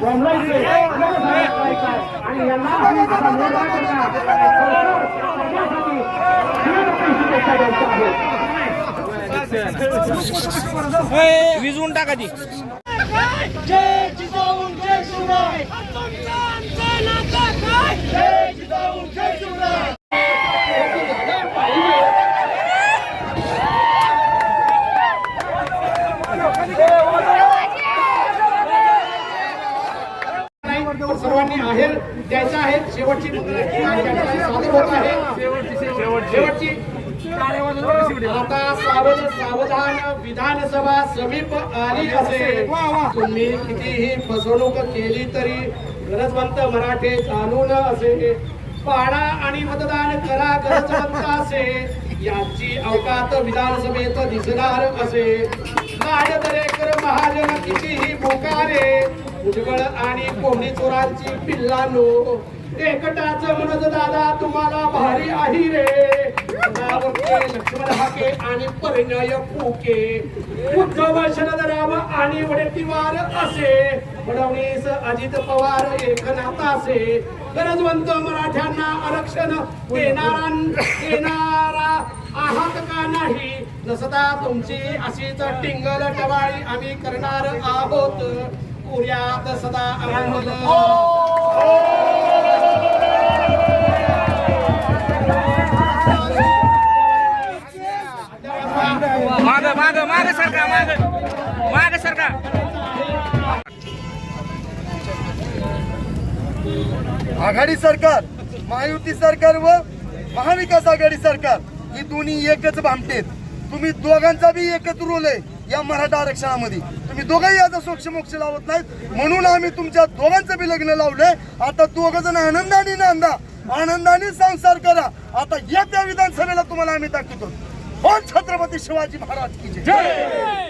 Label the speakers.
Speaker 1: बोंबलायचे आणि
Speaker 2: विजवून टाका ती.
Speaker 3: जय जिजाऊन जय शिवराय.
Speaker 1: सर्वांनी आहेर द्यायचा आहे. शेवटची शेवटची. आता सावध सावधान विधानसभा समीप आली असे तुम्ही कितीही फसवणूक केली तरी गरजवंत मराठे चालून असे. पाडा आणि मतदान करा गरजवंत असे. यांची अवकात विधानसभेत दिसणार असे. महाजन कितीही मोकारे भुजबळ आणि कोणी चोरांची पिल्लानो एकटाच म्हणत दादा तुम्हाला भारी आहे रे. लक्ष्मण हाके आणि परिणय फुके. उद्धव शरदराव आणि वडेट्टीवार असे. फडणवीस अजित पवार एकनाथ असे गरजवंत मराठ्यांना आरक्षण देणारा देणारा आहात का नाही? नसता तुमची अशीच टिंगल टवाळी आम्ही करणार आहोत. पुऱ्यात सदा आनंद
Speaker 2: माग माग माग सरका माग. माग सरका.
Speaker 4: आघाडी सरकार महायुती सरकार व महाविकास आघाडी सरकार ही दोन्ही एकच भामटेत. तुम्ही दोघांचा बी एकच रोल आहे. या मराठा आरक्षणामध्ये. तुम्ही दोघंही आता सोक्ष मोक्ष लावत नाहीत. म्हणून आम्ही तुमच्या दोघांचं बी लग्न लावलंय. आता दोघ जण आनंदाने नांदा. आनंदाने संसार करा. आता येत्या विधानसभेला तुम्हाला आम्ही दाखवतो. कोण छत्रपती शिवाजी महाराज की जय!